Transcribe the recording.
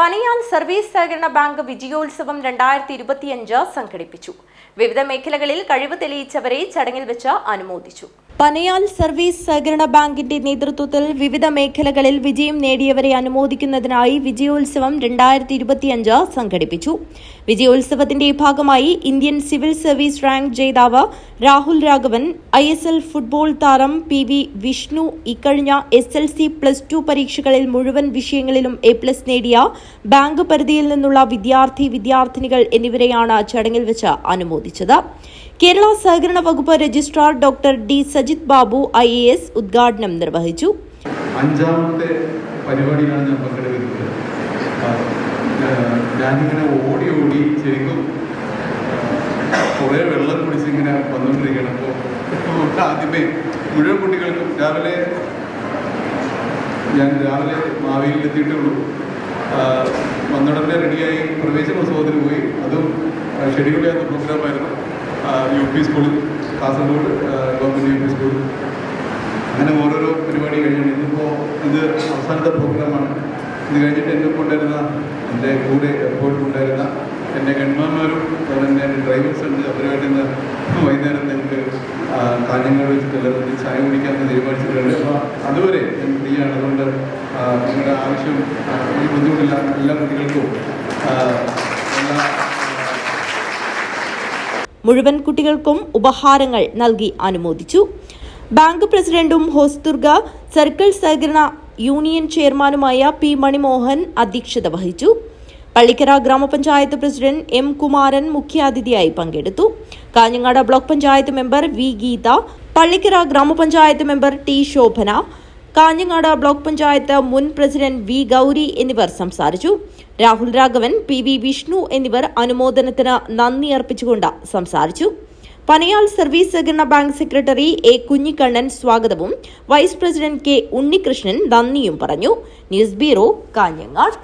പനിയാൽ service സഹകരണ bank വിജയോത്സവം രണ്ടായിരത്തി ഇരുപത്തിയഞ്ച് സംഘടിപ്പിച്ചു. വിവിധ മേഖലകളിൽ കഴിവ് തെളിയിച്ചവരെ ചടങ്ങിൽ വെച്ച് അനുമോദിച്ചു. പനയാൽ സർവീസ് സഹകരണ ബാങ്കിന്റെ നേതൃത്വത്തിൽ വിവിധ മേഖലകളിൽ വിജയം നേടിയവരെ അനുമോദിക്കുന്നതിനായി വിജയോത്സവം രണ്ടായിരത്തി ഇരുപത്തിയഞ്ച് സംഘടിപ്പിച്ചു. വിജയോത്സവത്തിന്റെ ഭാഗമായി ഇന്ത്യൻ സിവിൽ സർവീസ് റാങ്ക് ജേതാവ് രാഹുൽ രാഘവൻ ഐ ഫുട്ബോൾ താരം പി വി വിഷ്ണു ഇക്കഴിഞ്ഞ S L C plus two പരീക്ഷകളിൽ മുഴുവൻ വിഷയങ്ങളിലും എ പ്ലസ് നേടിയ ബാങ്ക് പരിധിയിൽ നിന്നുള്ള വിദ്യാർത്ഥി വിദ്യാർത്ഥിനികൾ എന്നിവരെയാണ് ചടങ്ങിൽ വെച്ച് അനുമോദിച്ചത്. കേരള സഹകരണ വകുപ്പ് registrar doctor D Sajith Babu I A S ഉദ്ഘാടനം നിർവഹിച്ചു. അഞ്ചാമത്തെ പരിപാടിയിലാണ് ഞാൻ പങ്കെടുക്കുന്നത്. ഞാനിങ്ങനെ ഓടി ഓടി ശരിക്കും കുറേ വെള്ളം കുടിച്ചിങ്ങനെ വന്നുകൊണ്ടിരിക്കുകയാണ്. അപ്പോൾ ആദ്യമേ മുഴുവൻ കുട്ടികൾക്കും രാവിലെ ഞാൻ രാവിലെ മാവേലിയിൽ എത്തിയിട്ടേ ഉള്ളൂ വന്നുടനെ റെഡിയായി പ്രവേശനോത്സവത്തിന് പോയി. അതും ഷെഡ്യൂൾ ചെയ്യാത്ത പ്രോഗ്രാമായിരുന്നു. യു പി സ്കൂളിൽ കാസർഗോഡ് അവസാനത്തെ പ്രോഗ്രാമാണ്. ഇത് കഴിഞ്ഞിട്ട് എന്നെ കൊണ്ടുവരുന്ന എന്റെ കൂടെ എയർപോർട്ടിൽ ഉണ്ടായിരുന്ന എന്റെ ഗൺമാന്മാരും എന്റെ ഡ്രൈവേഴ്സ് ഉണ്ട് അവരുമായിട്ട് ഇന്ന് വൈകുന്നേരം നിങ്ങൾക്ക് കാര്യങ്ങൾ വെച്ചിട്ട് ചായ കുടിക്കാൻ തീരുമാനിച്ചിട്ടുണ്ട്. അപ്പോൾ അതുവരെ ഞാൻ ഫ്രീ ആണ്. അതുകൊണ്ട് നിങ്ങളുടെ ആവശ്യം ഈ ബുദ്ധിമുട്ടില്ലാത്ത ബുദ്ധിമുട്ടില്ല എല്ലാ കുട്ടികൾക്കും മുഴുവൻ കുട്ടികൾക്കും ഉപഹാരങ്ങൾ നൽകി അനുമോദിച്ചു. ബാങ്ക് പ്രസിഡന്റും ഹോസ്ദുർഗ സർക്കിൾ സഹകരണ യൂണിയൻ ചെയർമാനുമായ പി മണിമോഹൻ അധ്യക്ഷത വഹിച്ചു. പള്ളിക്കര ഗ്രാമപഞ്ചായത്ത് പ്രസിഡന്റ് എം കുമാരൻ മുഖ്യാതിഥിയായി പങ്കെടുത്തു. Kanhangad block panchayat member V Geetha Pallikkara ഗ്രാമപഞ്ചായത്ത് member T Shobhana Kanhangad block panchayat മുൻ പ്രസിഡന്റ് വി ഗൗരി എന്നിവർ സംസാരിച്ചു. രാഹുൽ രാഘവൻ പി വി വിഷ്ണു എന്നിവർ അനുമോദനത്തിന് നന്ദി അർപ്പിച്ചുകൊണ്ട് സംസാരിച്ചു. പനയാൽ സർവീസ് സഹകരണ ബാങ്ക് സെക്രട്ടറി എ കുഞ്ഞിക്കണ്ണൻ സ്വാഗതവും വൈസ് പ്രസിഡന്റ് കെ ഉണ്ണികൃഷ്ണൻ നന്ദിയും പറഞ്ഞു. News bureau Kanhangad.